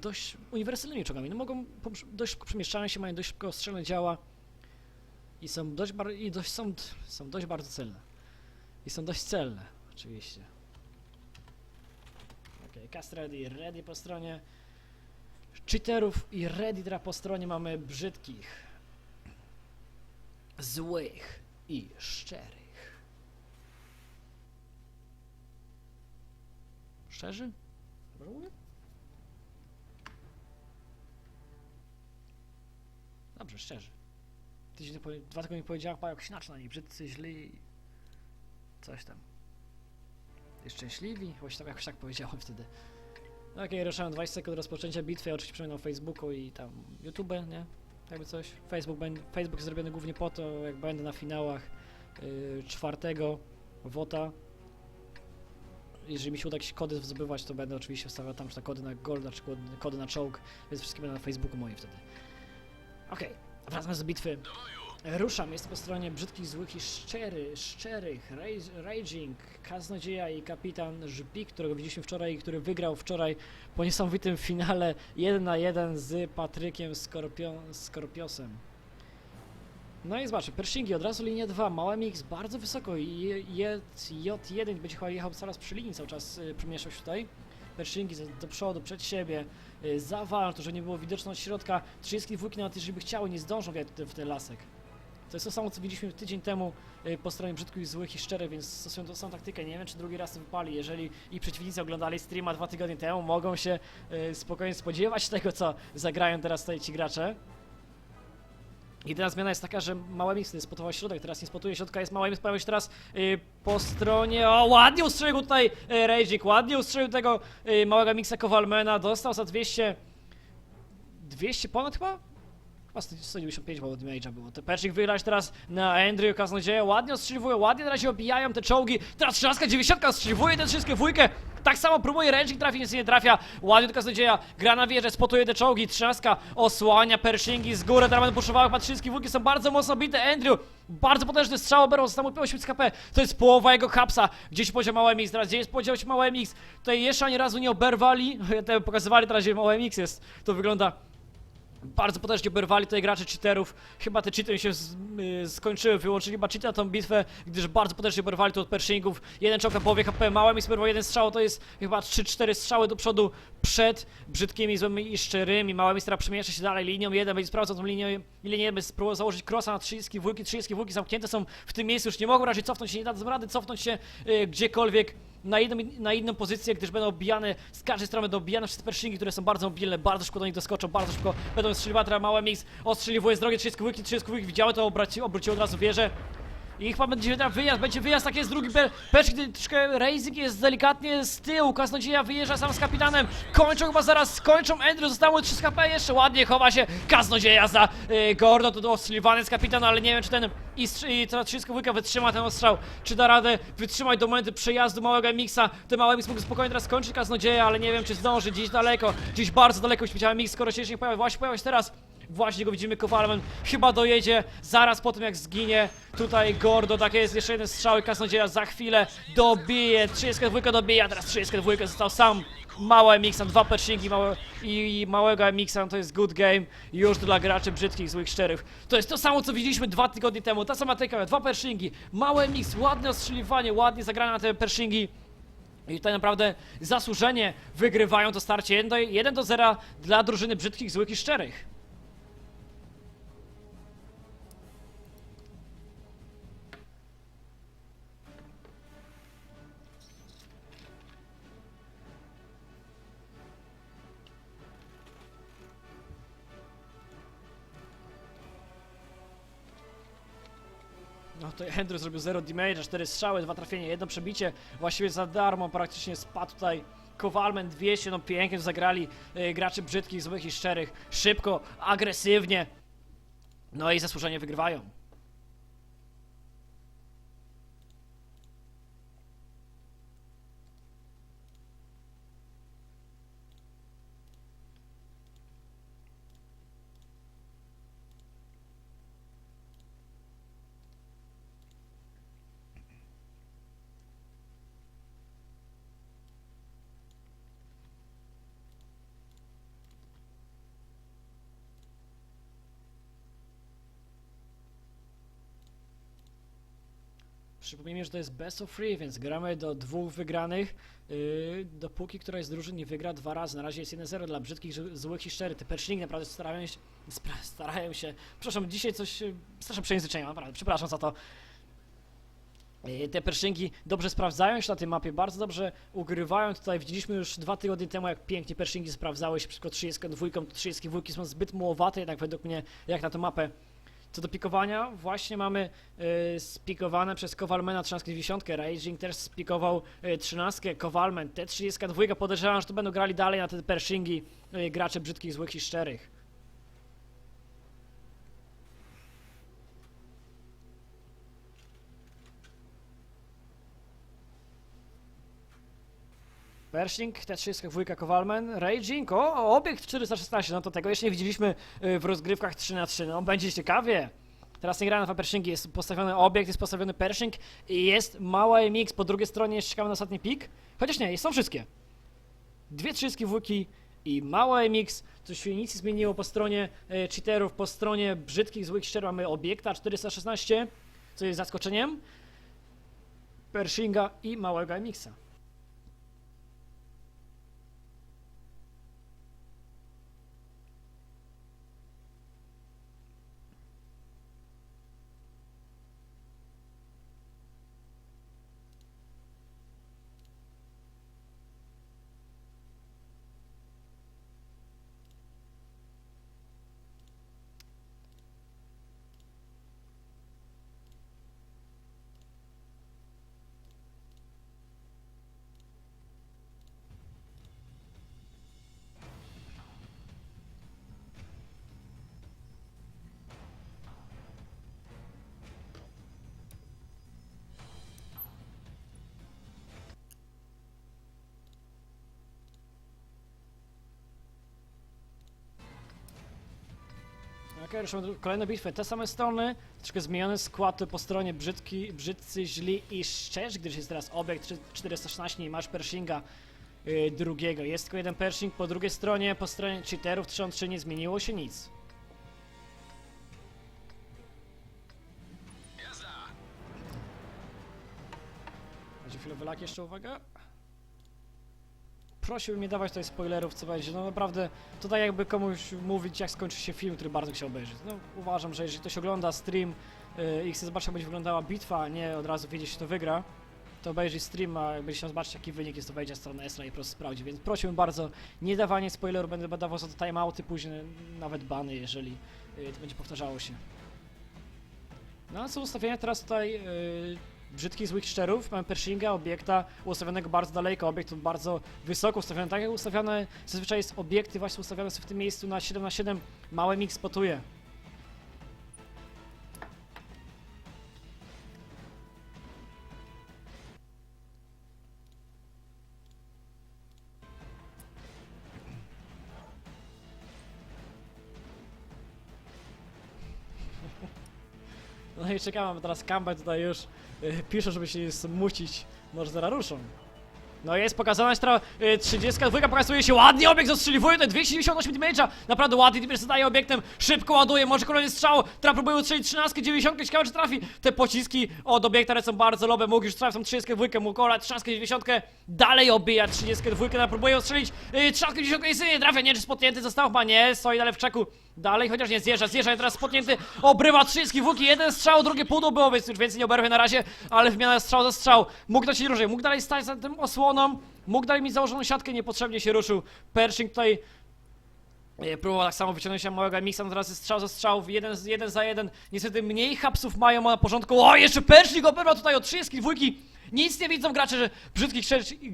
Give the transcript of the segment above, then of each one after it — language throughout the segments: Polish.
dość uniwersalnymi czołgami. No mogą, dość szybko przemieszczają się, mają dość szybko strzelne działa i są dość, bar- i dość są, są dość bardzo celne. I są dość celne, oczywiście. Okej, cast ready, ready po stronie cheaterów i ready teraz po stronie mamy brzydkich, złych i szczerych. Szczerzy? Dobrze mówię? Dobrze, szczerzy. Tydzień dwa tygodnie powiedziałem, jak śnacz na nich, brzydcy, źli. Coś tam. Szczęśliwi? Właśnie tam jakoś tak powiedziałem wtedy. No okej, ruszałem 20 sekund rozpoczęcia bitwy, oczywiście przypominam Facebooku i tam YouTube, nie? Jakby coś. Facebook, Facebook jest zrobiony głównie po to, jak będę na finałach yy, czwartego WOTA. Jeżeli mi się uda jakieś kody zdobywać, to będę oczywiście wstawiał tam czy kody na Golda, czy kody, na czołg, więc wszystkie będą na Facebooku moim wtedy. Okej, wracamy do bitwy. Ruszam, jest po stronie brzydkich, złych i szczery, szczerych, Raging, Kaznodzieja i kapitan Żbik, którego widzieliśmy wczoraj i który wygrał wczoraj po niesamowitym finale 1 na 1 z Patrykiem Skorpio Skorpiosem. No i zobaczcie, Pershingi od razu linia 2, małe mix bardzo wysoko i J- J1 będzie chyba jechał coraz przy linii cały czas y, przemieszczał się tutaj. Pershingi za- do przodu, przed siebie, y, zawal, to że nie było widoczne od środka, 32 nawet jeżeli by chciały nie zdążą wjechać w ten lasek. To jest to samo, co widzieliśmy tydzień temu y, po stronie brzydkich, złych i szczerych, więc stosują tą samą taktykę. Nie wiem, czy drugi raz wypali. Jeżeli i przeciwnicy oglądali streama dwa tygodnie temu, mogą się y, spokojnie spodziewać tego, co zagrają teraz tutaj ci gracze. Jedyna zmiana jest taka, że małe mixy spotował środek, teraz nie spotuje środka, jest małe mix, pojawił się teraz y, po stronie, o ładnie ustrzelił tutaj y, Raging, ładnie ustrzelił tego y, małego mixa Kowalmana, dostał za 200, 200 ponad chyba? Chyba 195 bo od damage'a było. Te Pershing wygrać teraz na Andrew Kaznodzieja, ładnie ostrzeliwują, ładnie na razie obijają te czołgi, teraz 13, 90 ostrzeliwuje ten wszystkie dwójkę, tak samo próbuje Raging trafi, nic nie trafia, ładnie do Kaznodzieja, gra na wieżę, spotuje te czołgi, 13 osłania Pershingi z góry, puszowały, chyba wszystkie dwójki są bardzo mocno bite, Andrew, bardzo potężny strzał, oberwał, został mu 8 HP, to jest połowa jego hapsa, gdzieś podział małe mix, teraz gdzie jest podział się małe mix, tutaj jeszcze ani razu nie oberwali, te pokazywali teraz, gdzie małe mix jest, to wygląda bardzo potężnie oberwali tutaj gracze cheaterów. Chyba te cheaty się z, y, skończyły, wyłączyli chyba cheaty na tą bitwę, gdyż bardzo potężnie oberwali tu od Pershingów. Jeden czołg na połowie HP, małe mi spływał jeden strzał, to jest chyba 3-4 strzały do przodu przed brzydkimi, złymi i szczerymi. Małe mistera przemieszcza się dalej linią jeden, będzie sprawdzał tą linię, ile nie będzie spróbował założyć crossa na 30 wujki, 30 wujki zamknięte są w tym miejscu, już nie mogą raczej cofnąć się, nie dadzą rady cofnąć się y, gdziekolwiek na jedną, na inną pozycję, gdyż będą obijane, z każdej strony będą obijane przez pershingi, które są bardzo mobilne, bardzo szybko do nich doskoczą, bardzo szybko będą strzeliwać, teraz małe mix, ostrzeliwuje z drogi 30 łyki, 30 łyki, widziały to, obróci, obróciło od razu wieżę. I chyba będzie teraz wyjazd, będzie wyjazd, tak jest drugi per, pershing, gdy troszkę Raising jest delikatnie z tyłu, Kaznodzieja wyjeżdża sam z kapitanem, kończą chyba zaraz, skończą Andrew, zostało 3 HP, jeszcze ładnie chowa się Kaznodzieja za y, Gordo, to ostrzeliwany z kapitana, ale nie wiem czy ten i, i ta 30 łyka wytrzyma ten ostrzał, czy da radę wytrzymać do momentu przejazdu małego Mixa, ten mały Mix mógł spokojnie teraz skończyć Kaznodzieja, ale nie wiem czy zdąży, gdzieś daleko, gdzieś bardzo daleko śmieciałem Mix, skoro się jeszcze nie pojawia, właśnie pojawia się teraz, Właśnie go widzimy, Kowalman chyba dojedzie zaraz po tym jak zginie. Tutaj Gordo, tak jest, jeszcze jeden strzał i Kaznodzieja za chwilę dobije, 32 dobija, teraz 32 został sam. Małe Mixan, dwa pershingi małe, i, małego Mixan, to jest good game. Już dla graczy brzydkich, złych, szczerych. To jest to samo co widzieliśmy dwa tygodnie temu, ta sama taka, dwa pershingi, małe mix, ładne ostrzeliwanie, ładnie zagrane na te pershingi. I tutaj naprawdę zasłużenie wygrywają to starcie. 1 do, 1 do 0 dla drużyny brzydkich, złych i szczerych. To Andrew zrobił 0 damage, 4 strzały, 2 trafienia, jedno przebicie, właściwie za darmo praktycznie spadł tutaj Kowalmen 200, no pięknie zagrali y, gracze brzydkich, złych i szczerych, szybko, agresywnie, no i zasłużenie wygrywają. Przypomnijmy, że to jest best of three, więc gramy do dwóch wygranych, yy, dopóki któraś z drużyn nie wygra dwa razy. Na razie jest 1-0 dla brzydkich, złych i szczerych. Te perszlingi naprawdę starają się, starają się, przepraszam, dzisiaj coś, yy, straszne przejęzyczenia, naprawdę, przepraszam za to. Yy, Te perszynki dobrze sprawdzają się na tej mapie, bardzo dobrze ugrywają. Tutaj widzieliśmy już dwa tygodnie temu, jak pięknie perszynki sprawdzały się przeciwko 32. 32 są zbyt mułowate, jednak według mnie, jak na tę mapę. Co do pikowania, właśnie mamy y, spikowane przez Kowalmena 13 Raging też spikował y, 13 Kowalmen, te 32 podejrzewam, że to będą grali dalej na te pershingi y, gracze brzydkich, złych i szczerych. Pershing, T32 Kowalmen, Raging, o, obiekt 416, no to tego jeszcze nie widzieliśmy y, w rozgrywkach 3 na 3 no będzie ciekawie. Teraz nie gra na Pershingi, jest postawiony obiekt, jest postawiony Pershing i jest mała MX, po drugiej stronie jeszcze czekamy na ostatni pik, chociaż nie, są wszystkie. Dwie trzydzieski wujki i mała MX, coś się nic zmieniło po stronie e, cheaterów, po stronie brzydkich, złych szczer mamy obiekta 416, co jest zaskoczeniem, Pershinga i małego MX-a. Okej, ruszamy do kolejne bitwy. Te same strony, troszkę zmieniony skład po stronie brzydki, brzydcy, źli i szczerzy, gdyż jest teraz obiekt 3- 416 i masz Pershinga yy, drugiego. Jest tylko jeden Pershing po drugiej stronie, po stronie cheaterów 3 nie zmieniło się nic. Będzie chwilowy lak jeszcze, uwaga. Prosiłbym nie dawać tutaj spoilerów, co będzie. No naprawdę, tutaj jakby komuś mówić, jak skończy się film, który bardzo chciał obejrzeć. No uważam, że jeżeli ktoś ogląda stream yy, i chce zobaczyć, jak będzie wyglądała bitwa, a nie od razu wiedzieć, kto wygra, to obejrzy stream, a jak będzie chciał zobaczyć, jaki wynik jest, to wejdzie na stronę Esra i po prostu sprawdzi. Więc prosiłbym bardzo, nie dawanie spoilerów, będę dawał za to timeouty, później nawet bany, jeżeli yy, to będzie powtarzało się. No a co ustawienia teraz tutaj yy, brzydkich złych szczerów, mamy Pershinga, obiekta ustawionego bardzo daleko, obiekt bardzo wysoko ustawiony, tak jak ustawione zazwyczaj jest obiekty właśnie ustawione są w tym miejscu na 7 na 7 małe mix spotuje. i czekamy, teraz Campbell tutaj już y, pisze, żeby się smucić, może zaraz ruszą. No jest pokazana stra y, 32 pokazuje się ładnie, obiekt zastrzeliwuje, to 298 damage'a, naprawdę ładnie, Dimir zadaje obiektem, szybko ładuje, może kolejny strzał, teraz próbuje utrzelić 13, 90, ciekawe czy trafi, te pociski od obiekta lecą bardzo lobe, mógł już trafić tą 32, Mukola, 13, 90, dalej obija 32, teraz próbuje ustrzelić, y, 13, 90, jest nie trafia, nie, czy spotnięty został, chyba nie, stoi dalej w czeku, dalej, chociaż nie zjeżdża, zjeżdża, teraz spotnięty, obrywa 32, jeden strzał, drugie pół było, więc już więcej nie oberwie na razie, ale w miarę strzał za strzał, mógł dać różnie, mógł dalej stać za tym osłoną, mógł dalej mieć założoną siatkę, niepotrzebnie się ruszył, Pershing tutaj E, Próbował tak samo wyciągnąć się małego mixa, no teraz jest strzał za strzał, jeden, jeden za jeden. Niestety mniej hapsów mają na porządku. O, jeszcze Pershing oberwał tutaj od 32. Nic nie widzą gracze, że brzydkich,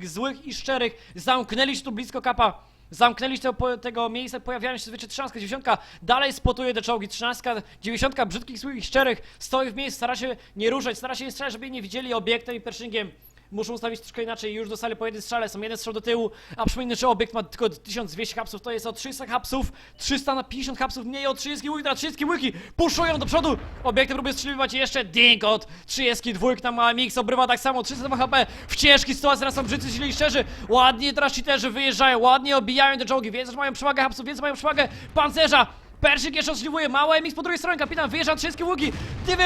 złych i szczerych zamknęli się tu blisko kapa. Zamknęli się tego, tego miejsca, pojawiają się zazwyczaj 13, 90, dalej spotuje te czołgi, 13, 90, brzydkich, złych i szczerych, stoi w miejscu, stara się nie ruszać, stara się nie strzelać, żeby nie widzieli obiektem i Pershingiem. Muszą ustawić troszkę inaczej, już dostali po jednym strzale, są jeden strzał do tyłu, a przypomnę, że obiekt ma tylko 1200 hapsów, to jest o 300 hapsów, 300 na 50 hapsów, mniej o 30 łyki, na 30 łyki, puszują do przodu, obiekty próbuje strzeliwać jeszcze ding od 32 na mix, obrywa tak samo, 300 HP, w ciężkiej sytuacji, teraz są brzydcy, źli szczerzy, ładnie teraz ci też wyjeżdżają, ładnie obijają te czołgi, więc mają przewagę hapsów, więc mają przewagę pancerza, Perszyk jeszcze otrzymuje małe MX po drugiej stronie, kapitan wyjeżdża od wszystkie łuki.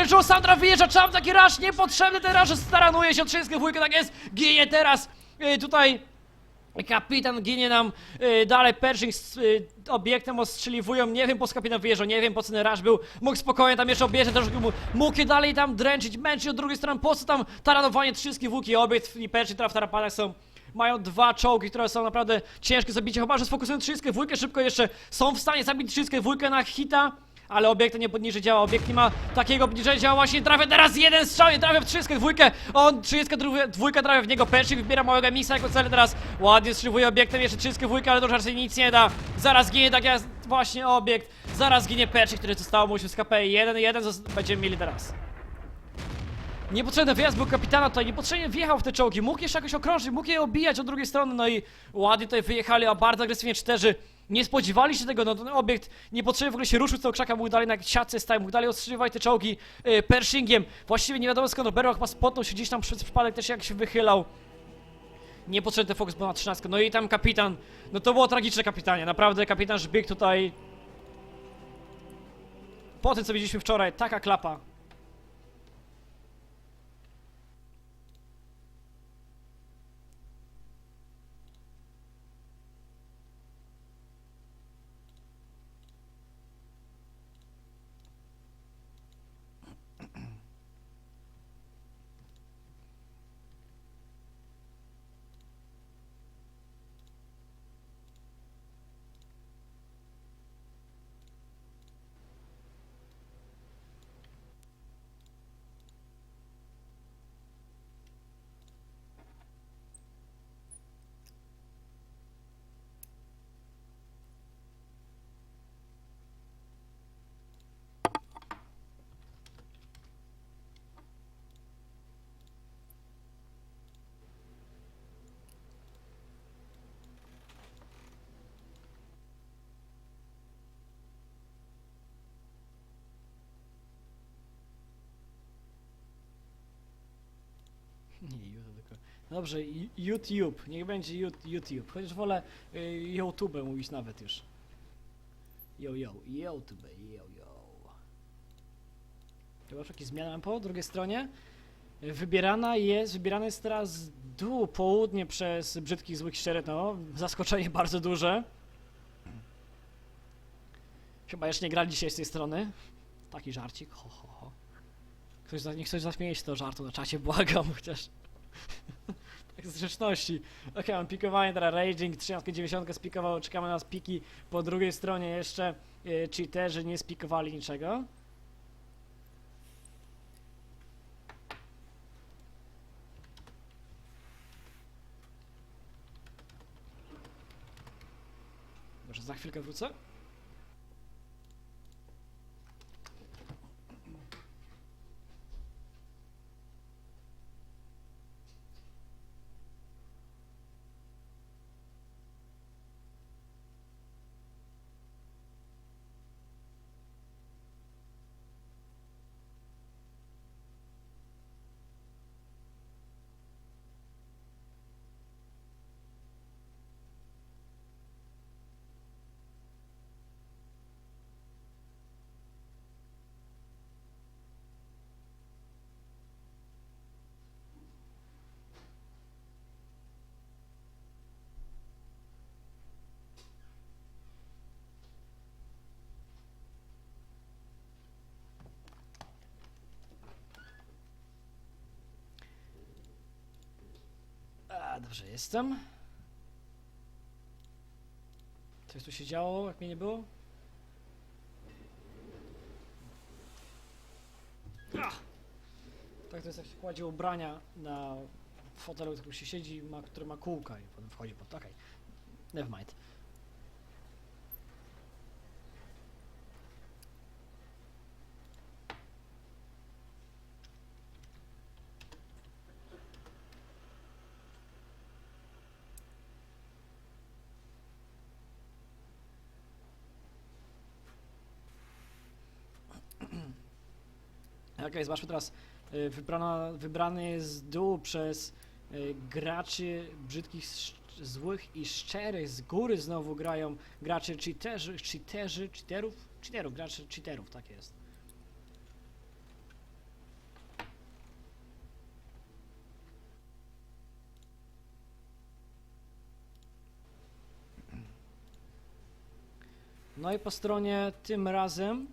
Że Sandra wyjeżdża, czam taki rasz, niepotrzebny ten rasz, staranuje się od wszystkie dwójkę, tak jest, ginie teraz. Yy, tutaj Kapitan ginie nam y, dalej, Pershing z y, obiektem ostrzeliwują, nie wiem po co kapitan wyjeżdżał, nie wiem po co ten rush był, mógł spokojnie tam jeszcze objeżdżać, troszkę mu- mógł je dalej tam dręczyć, męczyć od drugiej strony, po co tam taranowanie wszystkie włóki, obiekt i Pershing teraz w tarapanach są, mają dwa czołgi, które są naprawdę ciężkie zabicie, chyba że sfokusują wszystkie dwójkę szybko jeszcze, są w stanie zabić wszystkie dwójkę na hita, ale obiekt nie podniży działa, obiekt nie ma takiego obniżenia działa, właśnie trafia teraz jeden strzał, nie trafia w 32, on 32 dwójka trafia w niego, Pershing wybiera małego misa jako cel. Teraz, ładnie strzywuje obiektem, jeszcze 32, ale to już raczej nic nie da, zaraz ginie tak jak właśnie obiekt, zaraz ginie Pershing, który zostało mu się z KP, 1-1 będziemy mieli teraz. Niepotrzebny wyjazd był kapitana tutaj, niepotrzebnie wjechał w te czołgi, mógł jeszcze jakoś okrążyć, mógł je obijać od drugiej strony, no i ładnie tutaj wyjechali, a bardzo agresywnie czterzy. Nie spodziewali się tego, no ten obiekt niepotrzebnie w ogóle się ruszył z tego krzaka, mógł dalej na siatce stać, mógł dalej ostrzeliwać te czołgi yy, Pershingiem. Właściwie nie wiadomo skąd Berła chyba spotnął się gdzieś tam przez przypadek też jak się wychylał. Niepotrzebny fokus był na 13, no i tam kapitan, no to było tragiczne kapitanie, naprawdę kapitan Żbik tutaj... Po tym co widzieliśmy wczoraj, taka klapa. Nie, YouTube tylko. Dobrze, YouTube. Niech będzie YouTube. Chociaż wolę y, YouTube mówić nawet już. Yo, yo, YouTube, yo, yo. Chyba jakieś zmiany po drugiej stronie. Wybierana jest, wybierany jest teraz dół, południe przez brzydkich złych szczeret, no. Zaskoczenie bardzo duże. Chyba jeszcze nie grali dzisiaj z tej strony. Taki żarcik, ho, ho. Ktoś, za- niech ktoś zaśmieje się tego żartu na czacie, błagam, chociaż... tak z grzeczności. Okej, mam pikowanie, teraz Raging, 390 spikował, czekamy na nas piki. Po drugiej stronie jeszcze y, cheaterzy nie spikowali niczego. Może za chwilkę wrócę? Dobrze, jestem. Coś tu się działo, jak mnie nie było? Ach! Tak to jest jak się kładzie ubrania na fotelu, w którym się siedzi, ma, który ma kółka i potem wchodzi pod... Okej. Never mind. Okej, zobaczmy teraz. Y, Wybrana, wybrany jest dół przez y, graczy brzydkich, złych i szczerych z góry znowu grają gracze cheaterzy, cheaterzy, cheaterów, cheaterów, gracze cheaterów, tak jest. No i po stronie tym razem.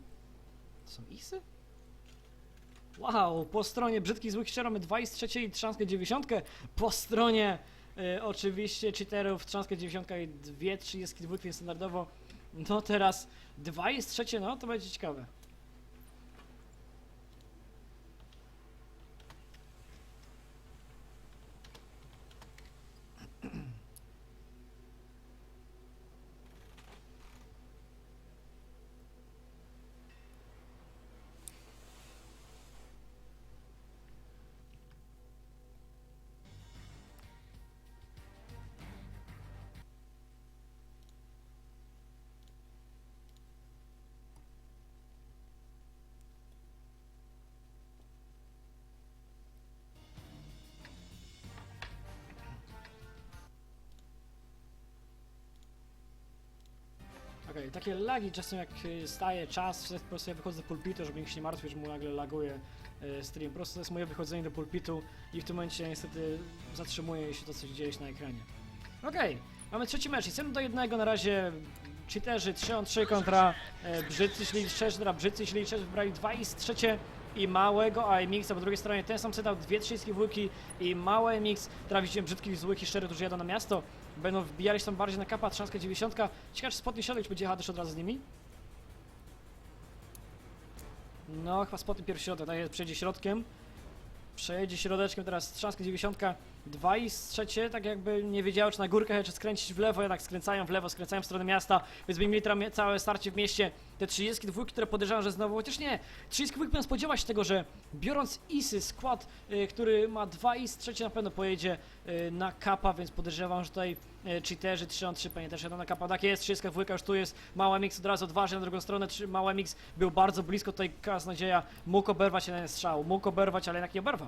Są isy? Wow, po stronie brzydkich złych szczerów mamy 2 i z trzeciej trzanskę dziewięćdziesiątkę. Po stronie y, oczywiście cheaterów trzanskę dziewięćdziesiątka i dwie trzydziestki dwóch, więc standardowo. No teraz 2 i z no to będzie ciekawe. Takie lagi czasem jak staje czas, po prostu ja wychodzę do pulpitu, żeby nikt się nie martwił, że mu nagle laguje y, stream. Po prostu to jest moje wychodzenie do pulpitu i w tym momencie niestety zatrzymuje się to, co dzieje się na ekranie. Okej, mamy trzeci mecz. Jest 1 do 1 na razie cheaterzy 3 on 3 kontra e, brzydcy, czyli szczerzy, dobra, brzydcy, czyli wybrali 2 i trzecie i małego, a MX, a po drugiej stronie ten sam setup, dwie trzydzieści dwójki i małe MX, teraz widzimy brzydkich, złych i szczerych, którzy jadą na miasto, będą wbijali się tam bardziej na kapa, trzaska 90. Ciekawe, czy spotny środek, czy będzie jechał też od razu z nimi? No, chyba spotny pierwszy środek, tak jest, przejdzie środkiem. Przejedzie środeczkiem, teraz trzaska 90. Dwa i z trzecie, tak jakby nie wiedziały, czy na górkę czy skręcić w lewo, jednak skręcają w lewo, skręcają w stronę miasta, więc będziemy mieli całe starcie w mieście. Te 32, które podejrzewam, że znowu, chociaż nie, 32 będą spodziewać się tego, że biorąc ISY, skład, y, który ma 2 i z trzecie na pewno pojedzie y, na kapa, więc podejrzewam, że tutaj cheaterzy 3 on 3 pewnie też jadą na kapa. Tak jest, 32 już tu jest, mała mix od razu odważnie na drugą stronę, trzy- mała mix był bardzo blisko, tutaj Kas Nadzieja mógł oberwać jeden strzał, mógł oberwać, ale jednak nie oberwał.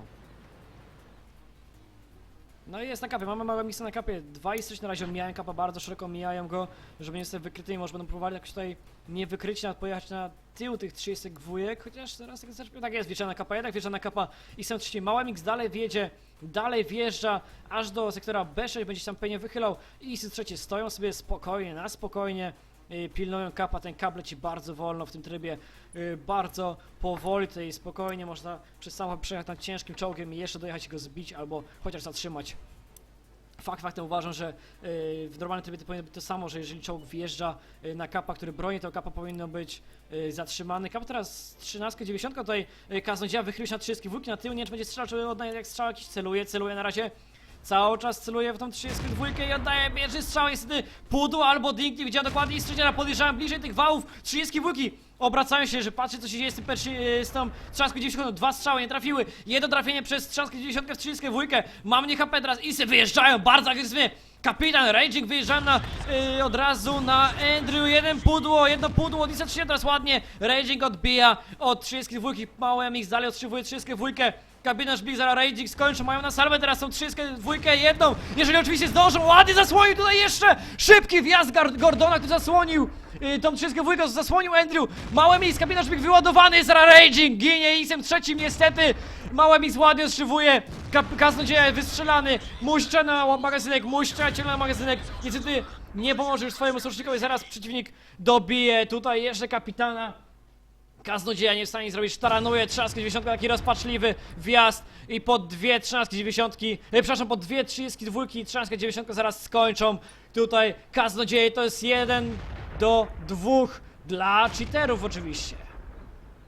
No i jest na kapie, mamy małe misy na kapie, dwa i na razie. Omijają kapa bardzo szeroko, mijają go, żeby nie zostać wykrytymi, może będą próbowali jakoś tutaj nie wykryć, nawet pojechać na tył tych 30 dwójek, chociaż teraz tak, tak jest, wjeżdża kapa, jednak wjeżdża na kapa i są trzeci, mała mix dalej wjedzie, dalej wjeżdża, aż do sektora B6, będzie się tam pewnie wychylał i z trzecie stoją sobie spokojnie, na spokojnie, pilnują kapa, ten ci bardzo wolno w tym trybie, y, bardzo powoli tutaj spokojnie można przez samochód przejechać tam ciężkim czołgiem i jeszcze dojechać go zbić albo chociaż zatrzymać. Fakt faktem uważam, że y, w normalnym trybie to powinno być to samo, że jeżeli czołg wjeżdża y, na kapa, który broni, to kapa powinno być y, zatrzymany. Kap teraz 13, 90, tutaj y, kaznodzieja wychylił się na 30 wójki na tył, nie wiem, czy będzie strzelał, czy oddaje jak strzał jakiś celuje, celuje na razie Cały czas celuje w tą 32 i oddaje pierwszy strzał, niestety pudło albo ding, nie widziałem dokładnie i strzeliera, podjeżdżałem bliżej tych wałów 32 Obracają się, że patrzy co się dzieje z, tym perszy, e, z tą trzaską 90, dwa strzały nie trafiły, jedno trafienie przez trzaskę 90 w 32 Mam nie HP teraz, Isy wyjeżdżają bardzo agresywnie, Kapitan Raging wyjeżdża na, y, od razu na Andrew, jeden pudło, jedno pudło, Disa 3 teraz ładnie, Raging odbija od 32, małe MX dalej otrzymuje 32, Kapitan Szpik, zaraz Raging skończą, mają na salwę, teraz są 32, jedną, jeżeli oczywiście zdążą, ładnie zasłonił tutaj jeszcze, szybki wjazd Gordona, który zasłonił y, tą 32, zasłonił Andrew, małe MX, Kapitan Szpik wyładowany, zaraz Raging, ginie Isem trzecim niestety, małe MX ładnie otrzymuje, Kap- Kaznodzieja wystrzelany, muszcza na magazynek, muszcza cię na magazynek, niestety nie pomoże już swojemu socznikowi, zaraz przeciwnik dobije. Tutaj jeszcze kapitana. Kaznodzieja nie w stanie zrobić, taranuje, trzaskę 90, taki rozpaczliwy wjazd i po dwie trzynastki 90, e, przepraszam, po dwie trzydziestki dwójki, trzynastkę 90 zaraz skończą. Tutaj kaznodzieje to jest jeden do dwóch dla cheaterów oczywiście.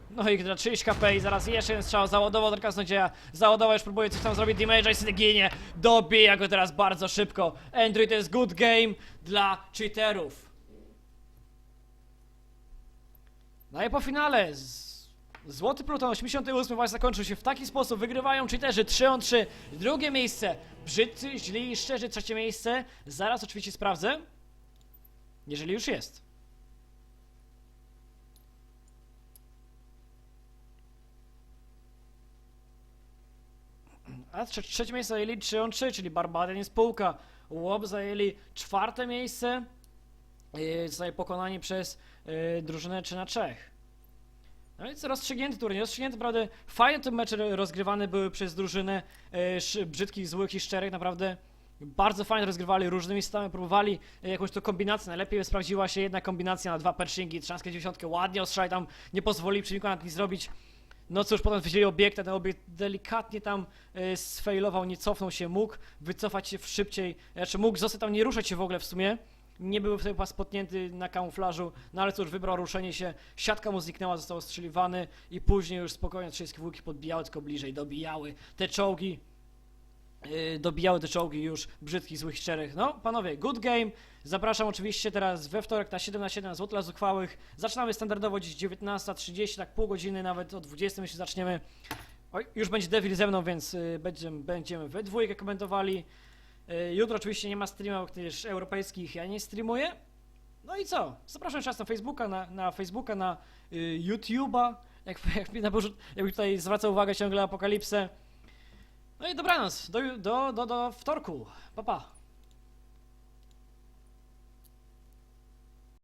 No i gra 30 HP i zaraz jeszcze jeden strzał, załadował ten kaznodzieja, załadował, już próbuje coś tam zrobić, damage'a i sobie ginie, dobija go teraz bardzo szybko. Android to jest good game dla cheaterów. No i po finale z... Złoty Pluton 88 właśnie zakończył się w taki sposób. Wygrywają cheaterzy 3 on 3. Drugie miejsce. Brzydcy, źli i szczerzy. Trzecie miejsce. Zaraz oczywiście sprawdzę. Jeżeli już jest. A trze trzecie miejsce zajęli 3 on 3, czyli Barbadian i spółka. Łop zajęli czwarte miejsce. Yy, zostali pokonani przez yy, drużynę 3 na 3. No więc rozstrzygnięty turniej, rozstrzygnięty naprawdę fajne te mecze rozgrywane były przez drużynę sz- brzydkich, złych i szczerych, naprawdę bardzo fajnie rozgrywali różnymi systemami, próbowali jakąś to kombinację, najlepiej sprawdziła się jedna kombinacja na dwa pershingi, trzaskę dziesiątkę, ładnie ostrzeli tam, nie pozwolili przeciwnikom nawet nic zrobić, no cóż, potem wzięli obiekt, ten obiekt delikatnie tam y, sfailował, nie cofnął się, mógł wycofać się szybciej, znaczy mógł zostać tam, nie ruszać się w ogóle w sumie. Nie był wtedy chyba spotnięty na kamuflażu, no ale cóż, wybrał ruszenie się, siatka mu zniknęła, został ostrzeliwany i później już spokojnie wszystkie wujki podbijały, tylko bliżej, dobijały te czołgi, yy, dobijały te czołgi już brzydkich, złych, szczerych. No, panowie, good game. Zapraszam oczywiście teraz we wtorek na 7 na 7 na Złoty dla Zuchwałych. Zaczynamy standardowo dziś 19.30, tak pół godziny, nawet o 20 myślę zaczniemy. Oj, już będzie Devil ze mną, więc y, będziemy, będziemy we dwójkę komentowali. Y, jutro oczywiście nie ma streamów, gdyż europejskich ja nie streamuję. No i co? Zapraszam raz na Facebooka, na, na Facebooka, na y, YouTube'a, jak, jak, na jakby tutaj zwraca uwagę ciągle apokalipsę. No i dobranoc, do, do, do, do wtorku. Pa, pa.